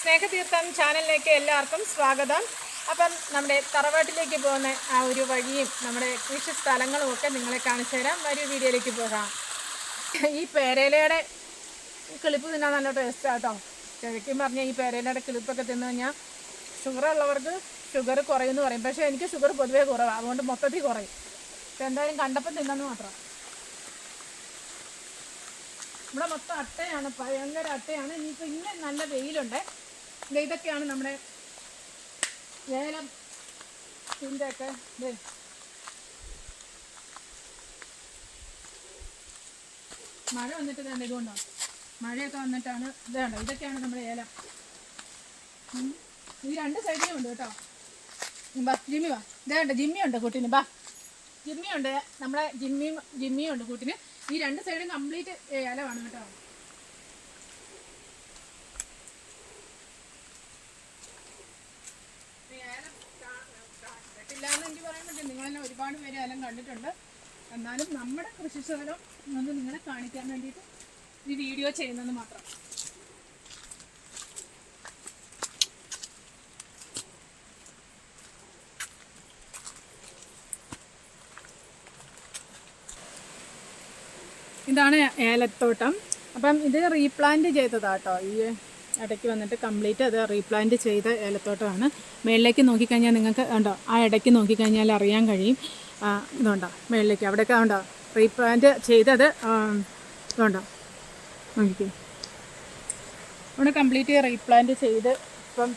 സ്നേഹതീർത്ഥം ചാനലിലേക്ക് എല്ലാവർക്കും സ്വാഗതം. അപ്പം നമ്മുടെ തറവാട്ടിലേക്ക് പോകുന്ന ആ ഒരു വഴിയും നമ്മുടെ കൃഷി സ്ഥലങ്ങളും ഒക്കെ നിങ്ങളെ കാണിച്ചു തരാം. വീഡിയോയിലേക്ക് പോകാം. ഈ പേരയിലയുടെ കിളിപ്പ് തിന്നാൻ നല്ല ടേസ്റ്റ് ആട്ടോ ശരിക്കും പറഞ്ഞാൽ ഈ പേരയിലയുടെ കിളിപ്പൊക്കെ തിന്നു കഴിഞ്ഞാൽ ഷുഗർ ഉള്ളവർക്ക് ഷുഗർ കുറയുമെന്ന് പറയും. പക്ഷേ എനിക്ക് ഷുഗർ പൊതുവേ കുറവാണ് അതുകൊണ്ട് മൊത്തത്തിൽ കുറയും. എന്തായാലും കണ്ടപ്പം തിന്നെന്ന് മാത്രം. ഇവിടെ മൊത്തം അട്ടയാണ് ഭയങ്കര അട്ടയാണ്. ഇനിയിപ്പോൾ ഇന്ന് നല്ല വെയിലുണ്ട്. ഇതൊക്കെയാണ് നമ്മുടെ ഏലം ഇതിന്റെയൊക്കെ ദേ. മഴ വന്നിട്ട് തന്നെ ഇതുകൊണ്ടോ? മഴയൊക്കെ വന്നിട്ടാണ് ഇതാണോ ഇതൊക്കെയാണ് നമ്മുടെ ഏലം. ഈ രണ്ട് സൈഡിലും ഉണ്ട് കേട്ടോ. ബാ ജിമ്മി വാ. ഇതേണ്ട ജിമ്മി ഉണ്ട് കൂട്ടിന്. ബാ. ജിമ്മി ഉണ്ട്. നമ്മുടെ ജിമ്മി ജിമ്മിയും ഉണ്ട് കൂട്ടിന്. ഈ രണ്ട് സൈഡും കംപ്ലീറ്റ് ഏലമാണ് കേട്ടോ ഈ ഏലം കാ- കണ്ടിട്ടില്ലാന്ന് എനിക്ക് പറയാൻ പറ്റും നിങ്ങളെല്ലാം ഒരുപാട് പേര് എല്ലാം കണ്ടിട്ടുണ്ട്. എന്നാലും നമ്മുടെ കൃഷിസ്ഥലം ഒന്ന് നിങ്ങളെ കാണിക്കാൻ വേണ്ടിയിട്ട് ഈ വീഡിയോ ചെയ്യുന്നത് മാത്രം. ഇതാണ് ഏലത്തോട്ടം. അപ്പം ഇത് റീപ്ലാന്റ് ചെയ്തതാട്ടോ. ഈ ഇടയ്ക്ക് വന്നിട്ട് കംപ്ലീറ്റ് അത് റീപ്ലാന്റ് ചെയ്ത ഏലത്തോട്ടമാണ്. മേളിലേക്ക് നോക്കിക്കഴിഞ്ഞാൽ നിങ്ങൾക്ക് ഉണ്ടോ ആ ഇടയ്ക്ക് നോക്കിക്കഴിഞ്ഞാൽ അറിയാൻ കഴിയും. ഇതുണ്ടോ മേളിലേക്ക് അവിടെയൊക്കെ ഉണ്ടോ റീപ്ലാന്റ് ചെയ്തത് ഇതുണ്ടോ നോക്കിക്കേ. ഇവിടെ കംപ്ലീറ്റ് റീപ്ലാന്റ് ചെയ്ത് ഇപ്പം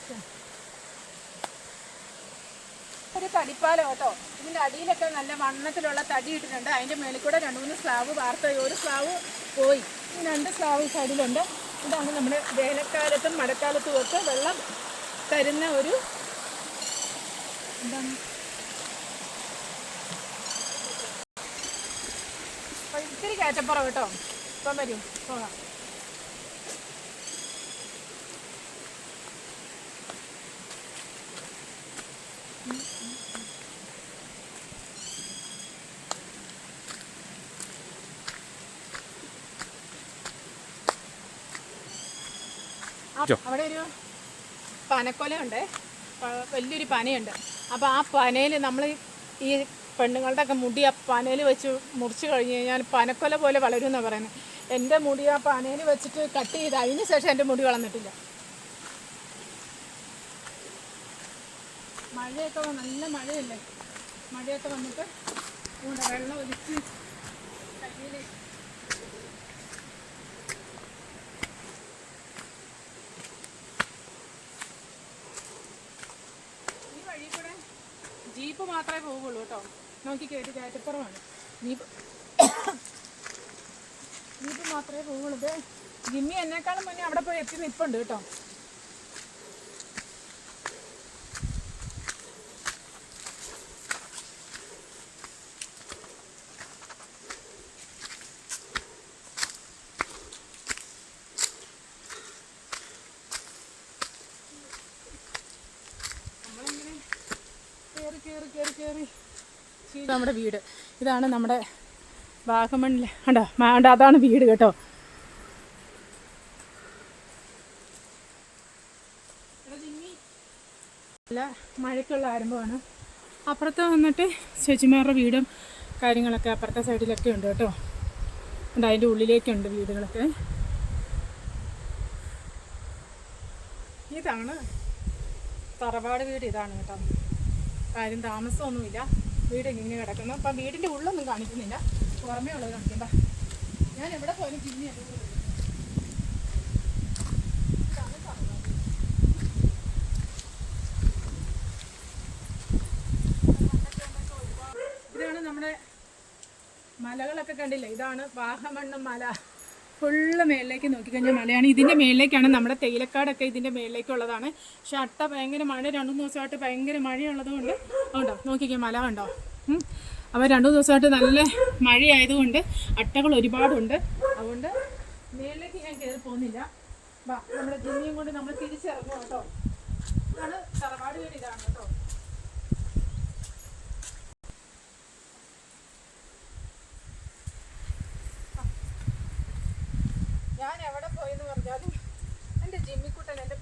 ഒരു തടിപ്പാലം കേട്ടോ. ഇതിന്റെ അടിയിലൊക്കെ നല്ല വണ്ണത്തിലുള്ള തടി ഇട്ടിട്ടുണ്ട്. അതിന്റെ മേളിൽ കൂടെ രണ്ട് മൂന്ന് സ്ലാവ് വാർത്ത ഒരു സ്ലാവ് പോയി. രണ്ട് സ്ലാവ് സൈഡിലുണ്ട്. ഇതാണ് നമ്മുടെ വേനൽക്കാലത്തും മഴക്കാലത്തും ഒക്കെ വെള്ളം തരുന്ന ഒരു എന്താണ് ഇത്തിരി കയറ്റപ്പുറം കേട്ടോ. ഇപ്പം വരും പോകാം. ആ, അവിടെ ഒരു പനക്കൊലയുണ്ട്. വലിയൊരു പനയുണ്ട്. അപ്പോൾ ആ പനയിൽ നമ്മൾ ഈ പെണ്ണുങ്ങളുടെ ഒക്കെ മുടി ആ പനയിൽ വെച്ച് മുറിച്ച് കഴിഞ്ഞ് കഴിഞ്ഞാൽ പനക്കൊല പോലെ വളരും എന്നാണ് പറയുന്നത് എന്റെ മുടി ആ പനയിൽ വെച്ചിട്ട് കട്ട് ചെയ്ത് അതിന് ശേഷം എന്റെ മുടി വളർന്നിട്ടില്ല. മഴയൊക്കെ നല്ല മഴയല്ലേ? മഴയൊക്കെ വന്നിട്ട് വെള്ളം ഒലിച്ച് കയ്യിൽ ഈ വഴി ജീപ്പ് മാത്രമേ പോവുള്ളൂ കേട്ടോ. നോക്കി കേട്ട് കയറ്റപ്പുറമാണ്. ജീപ്പ് ജീപ്പ് മാത്രമേ പോവുള്ളൂ ഇത് ജിമ്മി എന്നെക്കാളും മുന്നേ അവിടെ പോയി എത്തി നിൽപ്പുണ്ട് കേട്ടോ. നമ്മുടെ വീട്. ഇതാണ് നമ്മുടെ വാഗമണ്ണിലെ കണ്ടോ? മാ- അതാണ് വീട് കേട്ടോ. നല്ല മഴയ്ക്കുള്ള ആരംഭമാണ്. അപ്പുറത്ത് വന്നിട്ട് ചേച്ചിമാരുടെ വീടും കാര്യങ്ങളൊക്കെ അപ്പുറത്തെ സൈഡിലൊക്കെ ഉണ്ട് കേട്ടോ. ഉണ്ട് അതിന്റെ ഉള്ളിലേക്കുണ്ട് വീടുകളൊക്കെ. ഇതാണ് തറവാട് വീട് ഇതാണ് കേട്ടോ. കാര്യം താമസമൊന്നുമില്ല. വീട് ഇങ്ങനെ കിടക്കുന്നു. അപ്പം വീടിന്റെ ഉള്ളൊന്നും കാണിക്കുന്നില്ല. പുറമേ ഉള്ളത് കാണിക്കണ്ട. ഞാൻ എവിടെ എന്റെ ഇതാണ് ഇതാണ് നമ്മുടെ മലകളൊക്കെ കണ്ടില്ലേ? ഇതാണ് വാഹമണ്ണും മല. ഫുള്ള് മേളിലേക്ക് നോക്കിക്കഴിഞ്ഞാൽ മലയാണ് ഇതിന്റെ മേളിലേക്കാണ് നമ്മുടെ തേയിലക്കാടൊക്കെ ഇതിന്റെ മേളിലേക്കുള്ളതാണ്. പക്ഷെ അട്ട ഭയങ്കര മഴ. രണ്ടു ദിവസമായിട്ട് ഭയങ്കര മഴയുള്ളത് കൊണ്ട്? ഉണ്ടോ നോക്കിക്കേ മല കണ്ടോ? ഉം. അപ്പോൾ രണ്ടു ദിവസമായിട്ട് നല്ല മഴയായതുകൊണ്ട് അട്ടകൾ ഒരുപാടുണ്ട്. അതുകൊണ്ട് മേളിലേക്ക് ഞാൻ കയറി പോകുന്നില്ല. നമ്മുടെ ജിമ്മിയും കൊണ്ട് നമ്മൾ തിരിച്ചിറങ്ങും കേട്ടോ. ഇതാണ് തറവാട് വീട് ഇതാണ് കേട്ടോ. ഞാൻ എവിടെ പോയെന്ന് പറഞ്ഞാലും എന്റെ ജിമ്മിക്കുട്ടൻ എന്റെ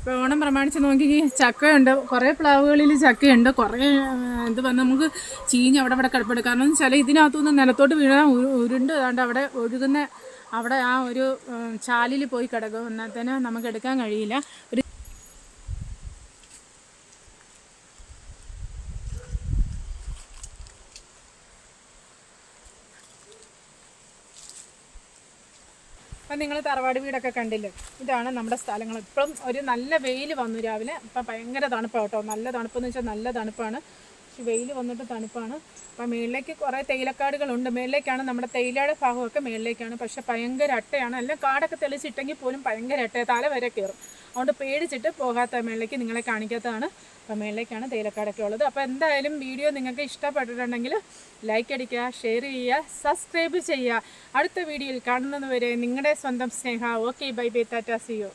ഇപ്പോൾ ഓണം പ്രമാണിച്ച് നോക്കി ചക്കയുണ്ട്. കുറേ പ്ലാവുകളിൽ ചക്കയുണ്ട്. കുറേ ഇത് വന്ന് നമുക്ക് ചീഞ്ഞ് അവിടെ അവിടെ കിടപ്പെടും കാരണം എന്ന് വെച്ചാൽ ഇതിനകത്തുനിന്ന് നിലത്തോട്ട് വീഴാൻ ഉരു- ഉരുണ്ട് അതുകൊണ്ട് അവിടെ ഒഴുകുന്ന അവിടെ ആ ഒരു ചാലിൽ പോയി കിടക്കും. എന്നാൽ തന്നെ നമുക്ക് എടുക്കാൻ കഴിയില്ല. ഒരു അപ്പം നിങ്ങൾ തറവാട് വീടൊക്കെ കണ്ടില്ലേ? ഇതാണ് നമ്മുടെ സ്ഥലങ്ങൾ. ഇപ്പം ഒരു നല്ല വെയിൽ വന്നു രാവിലെ. ഇപ്പം ഭയങ്കര തണുപ്പാണ് കേട്ടോ. നല്ല തണുപ്പെന്ന് വെച്ചാൽ നല്ല തണുപ്പാണ്. വെയിൽ വന്നിട്ട് തണുപ്പാണ്. അപ്പം മേളിലേക്ക് കുറേ തേയിലക്കാടുകളുണ്ട്. മേളിലേക്കാണ് നമ്മുടെ തേയിലയുടെ ഭാഗമൊക്കെ മേളിലേക്കാണ്. പക്ഷേ ഭയങ്കര അട്ടയാണ്. എല്ലാം കാടൊക്കെ തെളിച്ചിട്ടെങ്കിൽ പോലും ഭയങ്കര അട്ടയെ. തല വരെ കയറും. അതുകൊണ്ട് പേടിച്ചിട്ട് പോകാത്ത മേളിലേക്ക് നിങ്ങളെ കാണിക്കാത്തതാണ്. അപ്പം മേളിലേക്കാണ് തേയിലക്കാടൊക്കെ ഉള്ളത്. അപ്പോൾ എന്തായാലും വീഡിയോ നിങ്ങൾക്ക് ഇഷ്ടപ്പെട്ടിട്ടുണ്ടെങ്കിൽ ലൈക്ക് അടിക്കുക ഷെയർ ചെയ്യുക സബ്സ്ക്രൈബ് ചെയ്യുക. അടുത്ത വീഡിയോയിൽ കാണുന്നതുവരെ നിങ്ങളുടെ സ്വന്തം സ്നേഹ. ഓക്കെ ബൈ ബൈ ടാറ്റാ സിയോ